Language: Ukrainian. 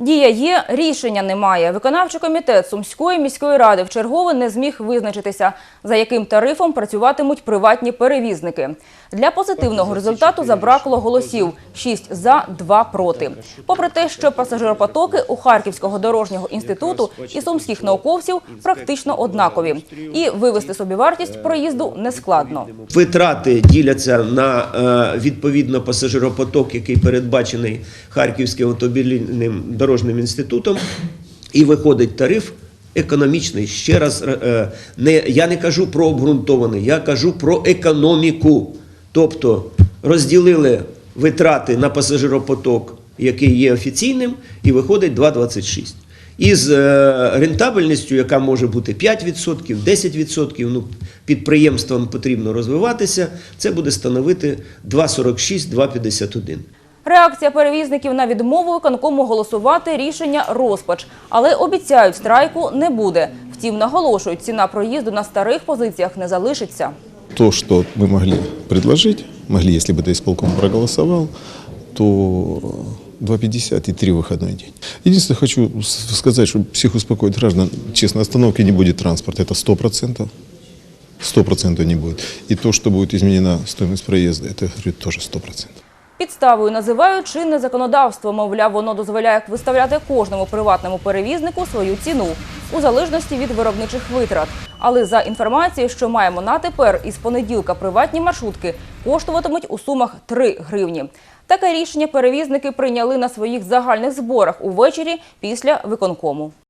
Дія є, рішення немає. Виконавчий комітет Сумської міської ради в чергове не зміг визначитися, за яким тарифом працюватимуть приватні перевізники. Для позитивного результату забракло голосів – 6 за, 2 проти. Попри те, що пасажиропотоки у Харківського дорожнього інституту і сумських науковців практично однакові. І вивести собівартість проїзду нескладно. Витрати діляться на е, відповідно пасажиропоток, який передбачений Харківським автомобільним дорожнім інститутом, і виходить тариф економічний. Ще раз е, не я не кажу про обґрунтований, я кажу про економіку. Тобто розділили витрати на пасажиропоток, який є офіційним, і виходить 2,26. Із е, рентабельністю, яка може бути 5%, 10%, ну, підприємствам потрібно розвиватися, це буде становити 2,46, 2,51. Реакція перевізників на відмову виконкому голосувати рішення розпач. Але обіцяють, страйку не буде. Втім, наголошують, ціна проїзду на старих позиціях не залишиться. То, что мы могли предложить, могли, если бы это исполком проголосовал, то 2,50 и 3 выходной день. Единственное, хочу с- сказать, чтобы всех успокоить граждан, честно, остановки не будет транспорта, это 100%. 100% не будет. И то, что будет изменена стоимость проезда, это говорю, тоже 100%. Підставою називають чинне законодавство. Мовляв, воно дозволяє виставляти кожному приватному перевізнику свою ціну у залежності від виробничих витрат. Але за інформацією, що маємо на тепер, із понеділка приватні маршрутки коштуватимуть у сумах 3 гривні. Таке рішення перевізники прийняли на своїх загальних зборах увечері після виконкому.